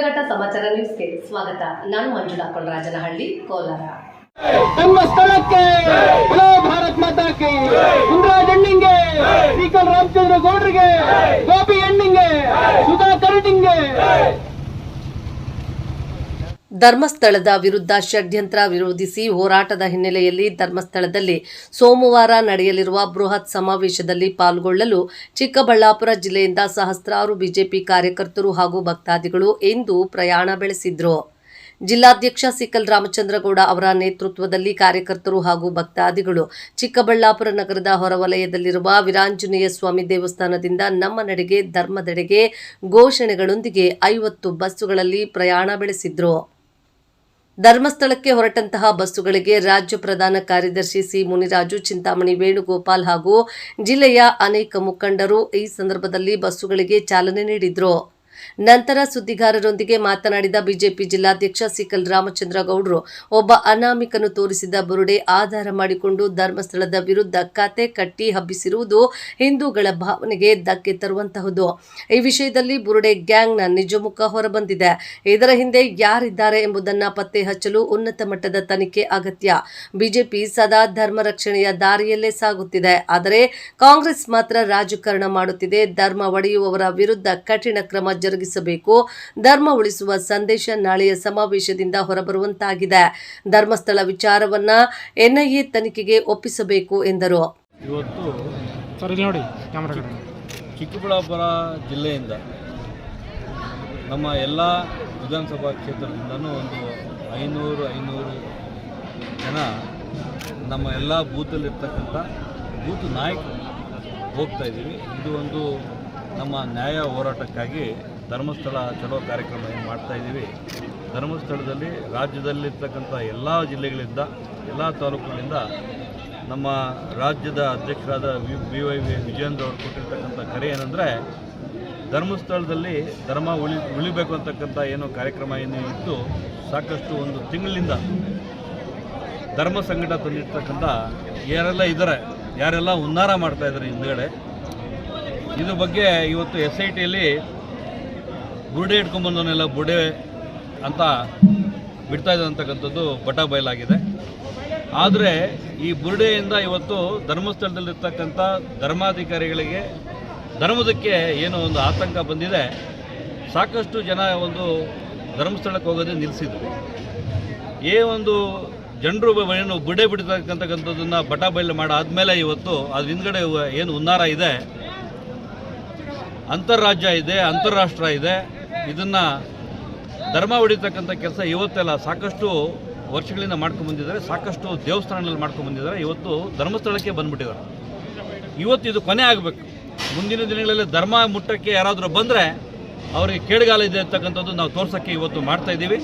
ಶಿಡ್ಲಘಟ್ಟ ಸಮಾಚಾರ ನ್ಯೂಸ್ಗೆ ಸ್ವಾಗತ. ನಾನು ಮಂಜುಳಾ ಕೊಂಡರಾಜನಹಳ್ಳಿ ಕೋಲಾರ. ನಮ್ಮ ಸ್ಥಳಕ್ಕೆ ಭಾರತ್ ಮಾತಾ ಕಿ. ಅಣ್ಣಿಂಗೆ ಶ್ರೀಕಲ್ ರಾಮಚಂದ್ರ ಗೌಡ್ರಿಗೆ ಧರ್ಮಸ್ಥಳದ ವಿರುದ್ಧ ಷಡ್ಯಂತ್ರ ವಿರೋಧಿಸಿ ಹೋರಾಟದ ಹಿನ್ನೆಲೆಯಲ್ಲಿ ಧರ್ಮಸ್ಥಳದಲ್ಲಿ ಸೋಮವಾರ ನಡೆಯಲಿರುವ ಬೃಹತ್ ಸಮಾವೇಶದಲ್ಲಿ ಪಾಲ್ಗೊಳ್ಳಲು ಚಿಕ್ಕಬಳ್ಳಾಪುರ ಜಿಲ್ಲೆಯಿಂದ ಸಹಸ್ರಾರು ಬಿಜೆಪಿ ಕಾರ್ಯಕರ್ತರು ಹಾಗೂ ಭಕ್ತಾದಿಗಳು ಇಂದು ಪ್ರಯಾಣ ಬೆಳೆಸಿದ್ರು. ಜಿಲ್ಲಾಧ್ಯಕ್ಷ ಸಿಕಲ್ ರಾಮಚಂದ್ರಗೌಡ ಅವರ ನೇತೃತ್ವದಲ್ಲಿ ಕಾರ್ಯಕರ್ತರು ಹಾಗೂ ಭಕ್ತಾದಿಗಳು ಚಿಕ್ಕಬಳ್ಳಾಪುರ ನಗರದ ಹೊರವಲಯದಲ್ಲಿರುವ ವಿರಾಂಜನೇಯ ಸ್ವಾಮಿ ದೇವಸ್ಥಾನದಿಂದ ನಮ್ಮ ನಡೆಗೆ, ಧರ್ಮದೆಡೆಗೆ ಘೋಷಣೆಗಳೊಂದಿಗೆ ಐವತ್ತು ಬಸ್ಸುಗಳಲ್ಲಿ ಪ್ರಯಾಣ ಬೆಳೆಸಿದ್ರು. ಧರ್ಮಸ್ಥಳಕ್ಕೆ ಹೊರಟಂತಹ ಬಸ್ಸುಗಳಿಗೆ ರಾಜ್ಯ ಪ್ರಧಾನ ಕಾರ್ಯದರ್ಶಿ ಸಿ ಮುನಿರಾಜು, ಚಿಂತಾಮಣಿ ವೇಣುಗೋಪಾಲ್ ಹಾಗೂ ಜಿಲ್ಲೆಯ ಅನೇಕ ಮುಖಂಡರು ಈ ಸಂದರ್ಭದಲ್ಲಿ ಬಸ್ಸುಗಳಿಗೆ ಚಾಲನೆ ನೀಡಿದ್ರು. ನಂತರ ಸುದ್ದಿಗಾರರೊಂದಿಗೆ ಮಾತನಾಡಿದ ಬಿಜೆಪಿ ಜಿಲ್ಲಾಧ್ಯಕ್ಷ ಸಿಕಲ್ ರಾಮಚಂದ್ರ ಗೌಡರು ಒಬ್ಬ ಅನಾಮಿಕನು ತೋರಿಸಿದ ಬುರುಡೆ ಆಧಾರ ಮಾಡಿಕೊಂಡು ಧರ್ಮಸ್ಥಳದ ವಿರುದ್ಧ ಕತೆ ಕಟ್ಟಿ ಹಬ್ಬಿಸಿರುವುದು ಹಿಂದೂಗಳ ಭಾವನೆಗೆ ಧಕ್ಕೆ ತರುವಂತಹುದು. ಈ ವಿಷಯದಲ್ಲಿ ಬುರುಡೆ ಗ್ಯಾಂಗ್ನ ನಿಜಮುಖ ಹೊರಬಂದಿದೆ. ಇದರ ಹಿಂದೆ ಯಾರಿದ್ದಾರೆ ಎಂಬುದನ್ನ ಪತ್ತೆ ಹಚ್ಚಲು ಉನ್ನತ ಮಟ್ಟದ ತನಿಖೆ ಅಗತ್ಯ. ಬಿಜೆಪಿ ಸದಾ ಧರ್ಮ ರಕ್ಷಣೆಯ ದಾರಿಯಲ್ಲೇ ಸಾಗುತ್ತಿದೆ. ಆದರೆ ಕಾಂಗ್ರೆಸ್ ಮಾತ್ರ ರಾಜಕಾರಣ ಮಾಡುತ್ತಿದೆ. ಧರ್ಮ ಒಡೆಯುವವರ ವಿರುದ್ಧ ಕಠಿಣ ಕ್ರಮ ಜರುಗಿಸಬೇಕು. ಧರ್ಮ ಉಳಿಸುವ ಸಂದೇಶ ನಾಳೆಯ ಸಮಾವೇಶದಿಂದ ಹೊರಬರುವಂತಾಗಿದೆ. ಧರ್ಮಸ್ಥಳ ವಿಚಾರವನ್ನ ಎನ್ಐಎ ತನಿಖೆಗೆ ಒಪ್ಪಿಸಬೇಕು ಎಂದರು. ಚಿಕ್ಕಬಳ್ಳಾಪುರ ಜಿಲ್ಲೆಯಿಂದ ನಮ್ಮ ಎಲ್ಲ ವಿಧಾನಸಭಾ ಕ್ಷೇತ್ರದಿಂದನೂ ಒಂದು ಐನೂರು ಐನೂರು ಜನ ನಮ್ಮ ಎಲ್ಲ ಬೂತಲ್ಲಿರ್ತಕ್ಕಂಥ ಬೂತ್ ನಾಯಕರು ಹೋಗ್ತಾ ಇದ್ದೀವಿ. ಇದು ಒಂದು ನಮ್ಮ ನ್ಯಾಯ ಹೋರಾಟಕ್ಕಾಗಿ ಧರ್ಮಸ್ಥಳ ಚಲೋ ಕಾರ್ಯಕ್ರಮ ಏನು ಮಾಡ್ತಾ ಇದ್ದೀವಿ ಧರ್ಮಸ್ಥಳದಲ್ಲಿ ರಾಜ್ಯದಲ್ಲಿರ್ತಕ್ಕಂಥ ಎಲ್ಲ ಜಿಲ್ಲೆಗಳಿಂದ, ಎಲ್ಲ ತಾಲೂಕುಗಳಿಂದ ನಮ್ಮ ರಾಜ್ಯದ ಅಧ್ಯಕ್ಷರಾದ ವಿ, ವೈ ವಿ ವಿಜಯೇಂದ್ರ ಅವರು ಕೊಟ್ಟಿರ್ತಕ್ಕಂಥ ಕರೆ ಏನಂದರೆ, ಧರ್ಮಸ್ಥಳದಲ್ಲಿ ಧರ್ಮ ಉಳಿ, ಉಳಿಬೇಕು ಅಂತಕ್ಕಂಥ ಏನು ಕಾರ್ಯಕ್ರಮ ಏನು ಇತ್ತು, ಸಾಕಷ್ಟು ಒಂದು ತಿಂಗಳಿಂದ ಧರ್ಮ ಸಂಕಟ ತಂದಿರ್ತಕ್ಕಂಥ ಯಾರೆಲ್ಲ ಇದ್ದಾರೆ ಯಾರೆಲ್ಲ ಉನ್ನಾರ ಮಾಡ್ತಾ ಇದ್ದಾರೆ ಹಿಂದ್ಗಡೆ, ಇದ್ರ ಬಗ್ಗೆ ಇವತ್ತು ಎಸ್ ಐ ಟಿಯಲ್ಲಿ ಬುರುಡೆ ಇಟ್ಕೊಂಡ್ಬಂದವನ್ನೆಲ್ಲ ಬುಡೆ ಅಂತ ಬಿಡ್ತಾ ಇದ್ದಂತಕ್ಕಂಥದ್ದು ಬಟಾ ಬಯಲಾಗಿದೆ. ಆದರೆ ಈ ಬುರುಡೆಯಿಂದ ಇವತ್ತು ಧರ್ಮಸ್ಥಳದಲ್ಲಿರ್ತಕ್ಕಂಥ ಧರ್ಮಾಧಿಕಾರಿಗಳಿಗೆ ಧರ್ಮದಕ್ಕೆ ಏನೋ ಒಂದು ಆತಂಕ ಬಂದಿದೆ. ಸಾಕಷ್ಟು ಜನ ಒಂದು ಧರ್ಮಸ್ಥಳಕ್ಕೆ ಹೋಗೋದೇ ನಿಲ್ಲಿಸಿದ್ರು ಏ ಒಂದು ಜನರು ಏನು ಬುಡೆ ಬಿಡ್ತಕ್ಕಂಥಕ್ಕಂಥದ್ದನ್ನು ಬಟ ಬಯಲು ಮಾಡಾದಮೇಲೆ ಇವತ್ತು ಅದ್ರ ಹಿಂದ್ಗಡೆ ಏನು ಉನ್ನಾರ ಇದೆ. ಅಂತಾರಾಜ್ಯ ಇದೆ ಅಂತಾರಾಷ್ಟ್ರ ಇದೆ. ಇದನ್ನು ಧರ್ಮ ಹೊಡಿತಕ್ಕಂಥ ಕೆಲಸ ಇವತ್ತೆಲ್ಲ ಸಾಕಷ್ಟು ವರ್ಷಗಳಿಂದ ಮಾಡ್ಕೊಂಡು ಬಂದಿದ್ದಾರೆ, ಸಾಕಷ್ಟು ದೇವಸ್ಥಾನಗಳಲ್ಲಿ ಮಾಡ್ಕೊಂಡು ಬಂದಿದ್ದಾರೆ, ಇವತ್ತು ಧರ್ಮಸ್ಥಳಕ್ಕೆ ಬಂದ್ಬಿಟ್ಟಿದ್ದಾರೆ. ಇವತ್ತು ಇದು ಕೊನೆ ಆಗಬೇಕು. ಮುಂದಿನ ದಿನಗಳಲ್ಲಿ ಧರ್ಮ ಮುಟ್ಟಕ್ಕೆ ಯಾರಾದರೂ ಬಂದರೆ ಅವರಿಗೆ ಕೇಡುಗಾಲ ಇದೆ ಅಂತಕ್ಕಂಥದ್ದು ನಾವು ತೋರ್ಸೋಕ್ಕೆ ಇವತ್ತು ಮಾಡ್ತಾ ಇದ್ದೀವಿ.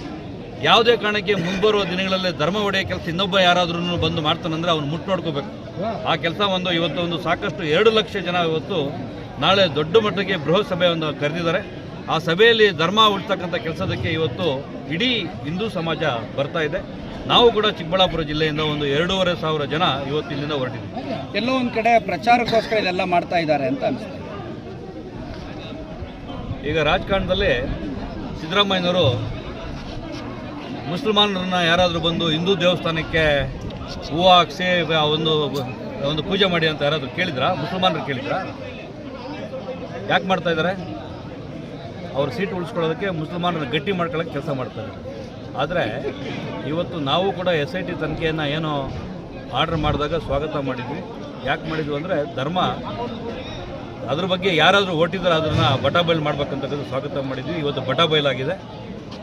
ಯಾವುದೇ ಕಾರಣಕ್ಕೆ ಮುಂಬರುವ ದಿನಗಳಲ್ಲಿ ಧರ್ಮ ಒಡೆಯ ಕೆಲಸ ಇನ್ನೊಬ್ಬ ಯಾರಾದ್ರೂ ಬಂದು ಮಾಡ್ತಾನಂದ್ರೆ ಅವ್ನು ಮುಟ್ಟು ನೋಡ್ಕೋಬೇಕು. ಆ ಕೆಲಸ ಒಂದು ಇವತ್ತು ಒಂದು ಸಾಕಷ್ಟು ಎರಡು ಲಕ್ಷ ಜನ ಇವತ್ತು ನಾಳೆ ದೊಡ್ಡ ಮಟ್ಟಕ್ಕೆ ಬೃಹತ್ ಸಭೆಯನ್ನು ಕರೆದಿದ್ದಾರೆ. ಆ ಸಭೆಯಲ್ಲಿ ಧರ್ಮ ಉಳಿತಕ್ಕಂಥ ಕೆಲಸದಕ್ಕೆ ಇವತ್ತು ಇಡೀ ಹಿಂದೂ ಸಮಾಜ ಬರ್ತಾ ಇದೆ. ನಾವು ಕೂಡ ಚಿಕ್ಕಬಳ್ಳಾಪುರ ಜಿಲ್ಲೆಯಿಂದ ಒಂದು ಎರಡೂವರೆ ಸಾವಿರ ಜನ ಇವತ್ತು ಇಲ್ಲಿಂದ ಹೊರಟಿದ್ದೀವಿ. ಎಲ್ಲೋ ಒಂದು ಕಡೆ ಪ್ರಚಾರಕ್ಕೋಸ್ಕರ ಇದೆಲ್ಲ ಮಾಡ್ತಾ ಇದ್ದಾರೆ ಅಂತ ಅನಿಸ್ತದೆ ಈಗ ರಾಜಕಾರಣದಲ್ಲಿ ಸಿದ್ದರಾಮಯ್ಯನವರು ಮುಸಲ್ಮಾನರನ್ನ ಯಾರಾದರೂ ಬಂದು ಹಿಂದೂ ದೇವಸ್ಥಾನಕ್ಕೆ ಹೂವು ಹಾಕ್ಸಿ ಒಂದು ಒಂದು ಪೂಜೆ ಮಾಡಿ ಅಂತ ಯಾರಾದರೂ ಕೇಳಿದ್ರಾ? ಮುಸಲ್ಮಾನರು ಕೇಳಿದ್ರಾ? ಯಾಕೆ ಮಾಡ್ತಾ ಇದ್ದಾರೆ ಅವ್ರ ಸೀಟ್ ಉಳಿಸ್ಕೊಳ್ಳೋದಕ್ಕೆ ಮುಸಲ್ಮಾನರನ್ನ ಗಟ್ಟಿ ಮಾಡ್ಕೊಳ್ಳೋಕೆ ಕೆಲಸ ಮಾಡ್ತಾರೆ ಆದರೆ ಇವತ್ತು ನಾವು ಕೂಡ ಎಸ್ ಐ ಟಿ ತನಿಖೆಯನ್ನು ಏನು ಆರ್ಡರ್ ಮಾಡಿದಾಗ ಸ್ವಾಗತ ಮಾಡಿದ್ವಿ. ಯಾಕೆ ಮಾಡಿದ್ವಿ ಅಂದರೆ ಧರ್ಮ, ಅದ್ರ ಬಗ್ಗೆ ಯಾರಾದರೂ ಓಟಿದ್ರೆ ಅದನ್ನು ಬಟ ಬಯಲು ಮಾಡ್ಬೇಕಂತಕ್ಕಂಥ ಸ್ವಾಗತ ಮಾಡಿದ್ವಿ. ಇವತ್ತು ಬಟ ಆಗಿದೆ.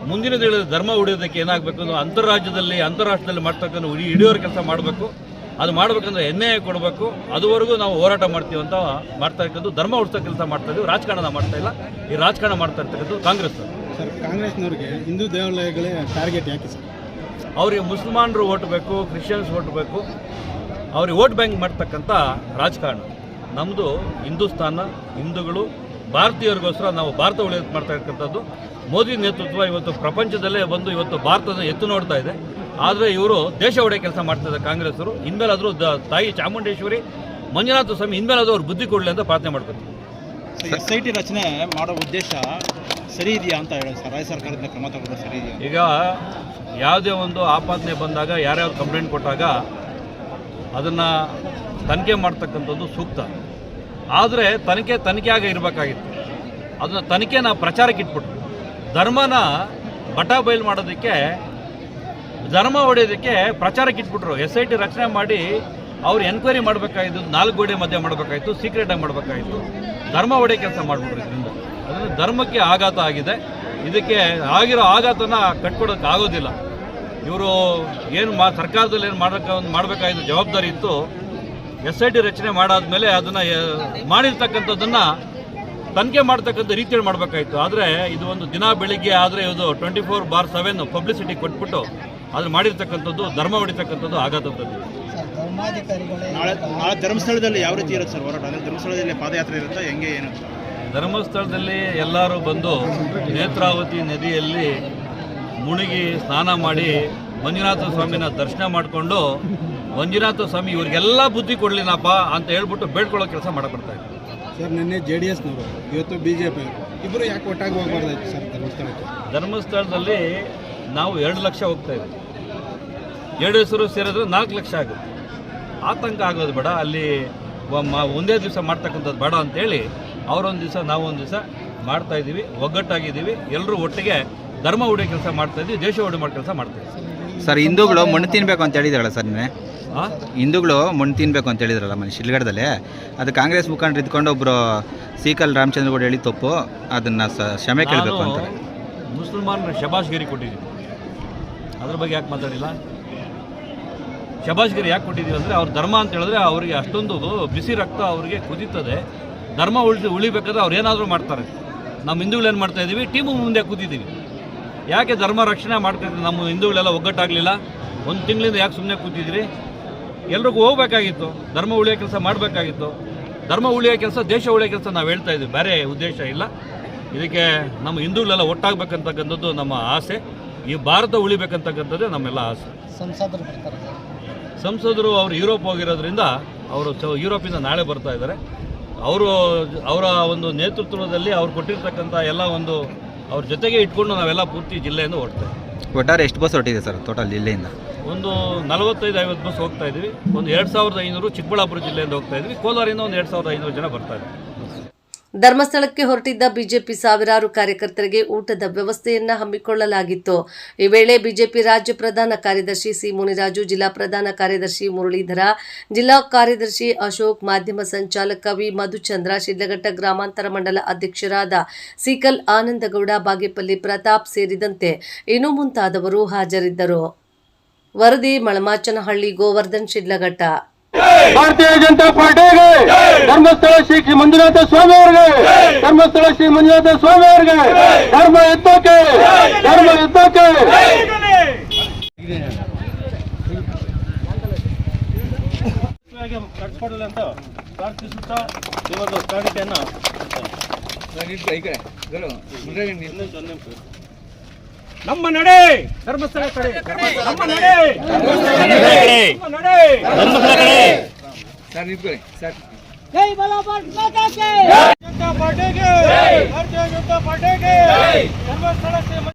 ಮುಂದಿನ ದಿನದಲ್ಲಿ ಧರ್ಮ ಉಳಿಯೋದಕ್ಕೆ ಏನಾಗಬೇಕು ಅಂತಾರಾಜ್ಯದಲ್ಲಿ ಅಂತಾರಾಷ್ಟ್ರದಲ್ಲಿ ಮಾಡ್ತಕ್ಕಂಥ ಉಳಿ ಹಿಡಿಯೋರ ಕೆಲಸ ಮಾಡಬೇಕು. ಅದು ಮಾಡಬೇಕಂದ್ರೆ ಎಣ್ಣೆ ಕೊಡಬೇಕು. ಅದುವರೆಗೂ ನಾವು ಹೋರಾಟ ಮಾಡ್ತೀವಿ ಅಂತ ಮಾಡ್ತಾ ಇರ್ತಕ್ಕಂಥ ಧರ್ಮ ಉಳಿಸೋ ಕೆಲಸ ಮಾಡ್ತಾ ಇದ್ದೀವಿ. ರಾಜಕಾರಣ ಮಾಡ್ತಾ ಇಲ್ಲ. ಈ ರಾಜಕಾರಣ ಮಾಡ್ತಾ ಇರ್ತಕ್ಕಂಥದ್ದು ಕಾಂಗ್ರೆಸ್ ಸರ್ ಕಾಂಗ್ರೆಸ್ನವ್ರಿಗೆ ಹಿಂದೂ ದೇವಾಲಯಗಳೇ ಟಾರ್ಗೆಟ್ ಯಾಕೆ ಸರ್? ಅವರಿಗೆ ಮುಸಲ್ಮಾನರು ಓಟ್ ಬೇಕು ಕ್ರಿಶ್ಚಿಯನ್ಸ್ ಓಟ್ ಬೇಕು. ಅವ್ರಿಗೆ ವೋಟ್ ಬ್ಯಾಂಕ್ ಮಾಡ್ತಕ್ಕಂಥ ರಾಜಕಾರಣ. ನಮ್ಮದು ಹಿಂದೂಸ್ತಾನ ಹಿಂದೂಗಳು ಭಾರತೀಯರಿಗೋಸ್ಕರ ನಾವು ಭಾರತ ಉಳಿಯೋದು ಮಾಡ್ತಾ ಇರ್ತಕ್ಕಂಥದ್ದು. ಮೋದಿ ನೇತೃತ್ವ ಇವತ್ತು ಪ್ರಪಂಚದಲ್ಲೇ ಬಂದು ಇವತ್ತು ಭಾರತದ ಎತ್ತು ನೋಡ್ತಾ ಇದೆ. ಆದರೆ ಇವರು ದೇಶ ಒಡೆಯ ಕೆಲಸ ಮಾಡ್ತಾ ಇದ್ದಾರೆ ಕಾಂಗ್ರೆಸ್ಸರು ಇನ್ಮೇಲಾದರೂ ತಾಯಿ ಚಾಮುಂಡೇಶ್ವರಿ ಮಂಜುನಾಥ ಸ್ವಾಮಿ ಇನ್ಮೇಲಾದರೂ ಅವ್ರು ಬುದ್ಧಿ ಕೊಡಲಿ ಅಂತ ಪ್ರಾರ್ಥನೆ ಮಾಡ್ತಾರೆ ಎಸ್ ಐ ಟಿ ರಚನೆ ಮಾಡೋ ಉದ್ದೇಶ ಸರಿ ಇದೆಯಾ ಅಂತ ಹೇಳಿ ಸರ್ ರಾಜ್ಯ ಸರ್ಕಾರದಿಂದ ಕ್ರಮ ತಗೊಂಡು ಸರಿ ಇದೆಯಾ? ಈಗ ಯಾವುದೇ ಒಂದು ಆಪಾದನೆ ಬಂದಾಗ ಯಾರ್ಯಾರು ಕಂಪ್ಲೇಂಟ್ ಕೊಟ್ಟಾಗ ಅದನ್ನು ತನಿಖೆ ಮಾಡ್ತಕ್ಕಂಥದ್ದು ಸೂಕ್ತ. ಆದರೆ ತನಿಖೆ ತನಿಖೆಯಾಗ ಇರಬೇಕಾಗಿತ್ತು. ಅದನ್ನು ತನಿಖೆನ ಪ್ರಚಾರಕ್ಕೆ ಇಟ್ಬಿಟ್ಟು ಧರ್ಮನ ಬಟಾ ಬಯಲು ಮಾಡೋದಕ್ಕೆ ಧರ್ಮ ಹೊಡೆಯೋದಕ್ಕೆ ಪ್ರಚಾರಕ್ಕೆ ಇಟ್ಬಿಟ್ರು ಎಸ್ ಐ ಟಿ ರಚನೆ ಮಾಡಿ ಅವ್ರು ಎನ್ಕ್ವೈರಿ ಮಾಡಬೇಕಾಯಿತು, ನಾಲ್ಕು ಗೋಡೆ ಮಧ್ಯೆ ಸೀಕ್ರೆಟ್ ಸೀಕ್ರೆಟಾಗಿ ಮಾಡಬೇಕಾಯಿತು. ಧರ್ಮ ಹೊಡೆ ಕೆಲಸ ಮಾಡಿಬಿಟ್ರು ಇದರಿಂದ. ಅದನ್ನು ಧರ್ಮಕ್ಕೆ ಆಘಾತ ಆಗಿದೆ. ಇದಕ್ಕೆ ಆಗಿರೋ ಆಘಾತನ ಕಟ್ಕೊಡೋಕೆ ಆಗೋದಿಲ್ಲ. ಇವರು ಏನು ಮಾ, ಸರ್ಕಾರದಲ್ಲಿ ಏನು ಮಾಡೋಕ್ಕೆ ಮಾಡಬೇಕಾಗಿದ್ದ ಜವಾಬ್ದಾರಿ ಇತ್ತು. ಎಸ್ ಐ ಟಿ ರಚನೆ ಮಾಡಾದ್ಮೇಲೆ ಅದನ್ನು ಮಾಡಿರ್ತಕ್ಕಂಥದ್ದನ್ನು ತನಿಖೆ ಮಾಡ್ತಕ್ಕಂಥ ರೀತಿಯಲ್ಲಿ ಮಾಡಬೇಕಾಯಿತು. ಆದರೆ ಇದು ಒಂದು ದಿನ ಬೆಳಿಗ್ಗೆ ಆದರೆ ಇದು twenty four by seven publicity ಕೊಟ್ಬಿಟ್ಟು ಅದ್ರ ಮಾಡಿರ್ತಕ್ಕಂಥದ್ದು ಧರ್ಮ ಹೊಡಿತಕ್ಕಂಥದ್ದು ಆಘಾತದ್ದು ತಂದಿದೆ ನಾಳೆ ನಾಳೆ ಧರ್ಮಸ್ಥಳದಲ್ಲಿ ಯಾವ ರೀತಿ ಇರುತ್ತೆ ಸರ್ ಹೋರಾಟ? ಅಂದರೆ ಧರ್ಮಸ್ಥಳದಲ್ಲಿ ಪಾದಯಾತ್ರೆ ಇರುತ್ತೆ? ಹೆಂಗೆ ಏನು? ಧರ್ಮಸ್ಥಳದಲ್ಲಿ ಎಲ್ಲರೂ ಬಂದು ನೇತ್ರಾವತಿ ನದಿಯಲ್ಲಿ ಮುಳುಗಿ ಸ್ನಾನ ಮಾಡಿ ಮಂಜುನಾಥ ಸ್ವಾಮಿನ ದರ್ಶನ ಮಾಡಿಕೊಂಡು ಮಂಜುನಾಥ ಸ್ವಾಮಿ ಇವ್ರಿಗೆಲ್ಲ ಬುದ್ಧಿ ಕೊಡ್ಲಿನಪ್ಪ ಅಂತ ಹೇಳ್ಬಿಟ್ಟು ಬೇಡ್ಕೊಳ್ಳೋ ಕೆಲಸ ಮಾಡಿಕೊಡ್ತಾ ಇದ್ದಾರೆ ಸರ್ ನಿನ್ನೆ ಜೆ ಡಿ ಎಸ್ನವರು ಇವತ್ತು ಬಿ ಜೆ ಪಿ ಇಬ್ಬರು ಯಾಕೆ ಒಟ್ಟಾಗಿ ಹೋಗ್ಬಾರ್ದಾಯ್ತು ಸರ್ ಧರ್ಮಸ್ಥಳಕ್ಕೆ? ಧರ್ಮಸ್ಥಳದಲ್ಲಿ ನಾವು ಎರಡು ಲಕ್ಷ ಹೋಗ್ತಾ ಇದ್ದೀವಿ ಎರಡು ಹೆಸರು ಸೇರಿದ್ರೆ ನಾಲ್ಕು ಲಕ್ಷ ಆಗುತ್ತೆ. ಆತಂಕ ಆಗೋದು ಬೇಡ. ಅಲ್ಲಿ ಒಂದೇ ದಿವಸ ಮಾಡ್ತಕ್ಕಂಥದ್ದು ಬೇಡ ಅಂತೇಳಿ ಅವರೊಂದು ದಿವಸ ನಾವೊಂದು ದಿವಸ ಮಾಡ್ತಾ ಇದ್ದೀವಿ ಒಗ್ಗಟ್ಟಾಗಿದ್ದೀವಿ. ಎಲ್ಲರೂ ಒಟ್ಟಿಗೆ ಧರ್ಮ ಉಳಿಯೋ ಕೆಲಸ ಮಾಡ್ತಾ ಇದ್ದೀವಿ ದೇಶ ಉಳಿ ಮಾಡೋ ಕೆಲಸ ಮಾಡ್ತಾ ಇದ್ದೀವಿ. ಸರ್ ಹಿಂದೂಗಳು ಮಣ್ಣು ತಿನ್ಬೇಕು ಅಂತ ಹೇಳಿದ್ರಲ್ಲ ಸರ್ ನಿನ್ನೆ? ಹಿಂದೂಗಳು ಮಣ್ಣು ತಿನ್ಬೇಕು ಅಂತ ಹೇಳಿದ್ರಲ್ಲ ಮನೆ ಶಿಲ್ಗಡದಲ್ಲಿ? ಅದು ಕಾಂಗ್ರೆಸ್ ಮುಖಂಡರು ಇದ್ಕೊಂಡು ಒಬ್ಬರು ಸೀಕಲ್ ರಾಮಚಂದ್ರಗೌಡ ಹೇಳಿ ತಪ್ಪು. ಅದನ್ನು ಸ ಕ್ಷಮೆ ಕೇಳಬೇಕು ಅಂತ ಮುಸಲ್ಮಾನ್ ಶಬಾಷ್ ಶಬಾಷ್ಗಿರಿ ಕೊಟ್ಟಿದ್ದೀನಿ. ಅದ್ರ ಬಗ್ಗೆ ಯಾಕೆ ಮಾತಾಡಿಲ್ಲ? ಶಬಾಷ್ಗಿರಿ ಯಾಕೆ ಕೊಟ್ಟಿದ್ದೀವಿ ಅಂದರೆ ಅವ್ರ ಧರ್ಮ ಅಂತ ಹೇಳಿದ್ರೆ ಅವರಿಗೆ ಅಷ್ಟೊಂದು ಬಿಸಿ ರಕ್ತ ಅವರಿಗೆ ಕುದೀತದೆ. ಧರ್ಮ ಉಳಿದು ಉಳಿಬೇಕಾದ್ರೆ ಅವ್ರು ಏನಾದರೂ ಮಾಡ್ತಾರೆ. ನಮ್ಮ ಹಿಂದೂಗಳು ಏನು ಮಾಡ್ತಾ ಇದ್ದೀವಿ? ಟೀಮು ಮುಂದೆ ಕೂತಿದ್ದೀವಿ. ಯಾಕೆ ಧರ್ಮ ರಕ್ಷಣೆ ಮಾಡ್ತಿದ್ವಿ ನಮ್ಮ ಹಿಂದೂಗಳೆಲ್ಲ ಒಗ್ಗಟ್ಟಾಗಲಿಲ್ಲ. ಒಂದು ತಿಂಗಳಿಂದ ಯಾಕೆ ಸುಮ್ಮನೆ ಕೂತಿದ್ರಿ? ಎಲ್ರಿಗೂ ಹೋಗಬೇಕಾಗಿತ್ತು. ಧರ್ಮ ಉಳಿಯೋ ಕೆಲಸ ಮಾಡಬೇಕಾಗಿತ್ತು. ಧರ್ಮ ಉಳಿಯೋ ಕೆಲಸ, ದೇಶ ಉಳಿಯೋ ಕೆಲಸ ನಾವು ಹೇಳ್ತಾ ಇದ್ದೀವಿ. ಬೇರೆ ಉದ್ದೇಶ ಇಲ್ಲ. ಇದಕ್ಕೆ ನಮ್ಮ ಹಿಂದೂಗಳೆಲ್ಲ ಒಟ್ಟಾಗಬೇಕಂತಕ್ಕಂಥದ್ದು ನಮ್ಮ ಆಸೆ. ಈ ಭಾರತ ಉಳಿಬೇಕಂತಕ್ಕಂಥದ್ದೇ ನಮ್ಮೆಲ್ಲ ಆಸೆ. ಸಂಸದರು ಅವರು ಯುರೋಪ್ ಹೋಗಿರೋದ್ರಿಂದ ಅವರು ಯುರೋಪಿಂದ ನಾಳೆ ಬರ್ತಾ ಇದ್ದಾರೆ. ಅವರು ಅವರ ಒಂದು ನೇತೃತ್ವದಲ್ಲಿ ಅವ್ರು ಕೊಟ್ಟಿರ್ತಕ್ಕಂಥ ಎಲ್ಲ ಒಂದು ಅವ್ರ ಜೊತೆಗೆ ಇಟ್ಕೊಂಡು ನಾವೆಲ್ಲ ಪೂರ್ತಿ ಜಿಲ್ಲೆಯಿಂದ ಹೊರಡ್ತೇವೆ ಒಟ್ಟಾರೆ ಎಷ್ಟು ಬಸ್ ಹೊರಟಿದೆ ಸರ್ ಟೋಟಲ್ ಜಿಲ್ಲೆಯಿಂದ? ಒಂದು ನಲವತ್ತೈದು ಐವತ್ತು ಬಸ್ ಹೋಗ್ತಾ ಇದ್ದೀವಿ. ಒಂದು ಎರಡು ಸಾವಿರದ ಐನೂರು ಚಿಕ್ಕಬಳ್ಳಾಪುರ ಜಿಲ್ಲೆಯಿಂದ ಹೋಗ್ತಾ ಇದ್ವಿ ಕೋಲಾರಿಂದ ಒಂದು ಎರಡು ಸಾವಿರದ ಐನೂರು ಜನ ಬರ್ತಾ ಇದ್ವಿ ಧರ್ಮಸ್ಥಳಕ್ಕೆ ಹೊರಟಿದ್ದ ಬಿಜೆಪಿ ಸಾವಿರಾರು ಕಾರ್ಯಕರ್ತರಿಗೆ ಊಟದ ವ್ಯವಸ್ಥೆಯನ್ನ ಹಮ್ಮಿಕೊಳ್ಳಲಾಗಿತ್ತು. ಈ ವೇಳೆ ಬಿಜೆಪಿ ರಾಜ್ಯ ಪ್ರಧಾನ ಕಾರ್ಯದರ್ಶಿ ಸಿ ಮುನಿರಾಜು, ಜಿಲ್ಲಾ ಪ್ರಧಾನ ಕಾರ್ಯದರ್ಶಿ ಮುರಳೀಧರ, ಜಿಲ್ಲಾ ಕಾರ್ಯದರ್ಶಿ ಅಶೋಕ್, ಮಾಧ್ಯಮ ಸಂಚಾಲಕ ವಿ ಮಧುಚಂದ್ರ, ಶಿಡ್ಲಘಟ್ಟ ಗ್ರಾಮಾಂತರ ಮಂಡಲ ಅಧ್ಯಕ್ಷರಾದ ಸಿಕಲ್ ಆನಂದಗೌಡ, ಬಾಗೇಪಲ್ಲಿ ಪ್ರತಾಪ್ ಸೇರಿದಂತೆ ಇನ್ನೂ ಮುಂತಾದವರು ಹಾಜರಿದ್ದರು. ವರದಿ, ಮಳಮಾಚನಹಳ್ಳಿ, ಗೋವರ್ಧನ್, ಶಿಡ್ಲಘಟ್ಟ. ಭಾರತೀಯ ಜನತಾ ಪಾರ್ಟಿಗೆ! ಧರ್ಮಸ್ಥಳ ಶ್ರೀ ಶ್ರೀ ಮಂಜುನಾಥ ಸ್ವಾಮಿ ಅವರಿಗೆ ಧರ್ಮಸ್ಥಳ ಶ್ರೀ ಮಂಜುನಾಥ ಸ್ವಾಮಿ ಅವರಿಗೆ ಧರ್ಮ ಎತ್ತೋಕೆ ಧರ್ಮ ಎತ್ತೋಕೆ ಕಟ್ಸ್ಕೊಡಲ್ಲ ಅಂತ ಪ್ರಾರ್ಥಿಸುತ್ತಾ ಈ ಒಂದು ಕಾಣಿಕೆಯನ್ನು ನಮ್ಮ ನಡೆ. ಧರ್ಮಸ್ಥಳ ಕಡೆ. ನಮ್ಮ ನಡೆ. ನಮ್ಮ ನಡೆ. ಜನತಾ ಪಾರ್ಟಿಗೆ. ಭಾರತೀಯ ಜನತಾ ಪಾರ್ಟಿಗೆ. ಧರ್ಮಸ್ಥಳ ಶ್ರೀ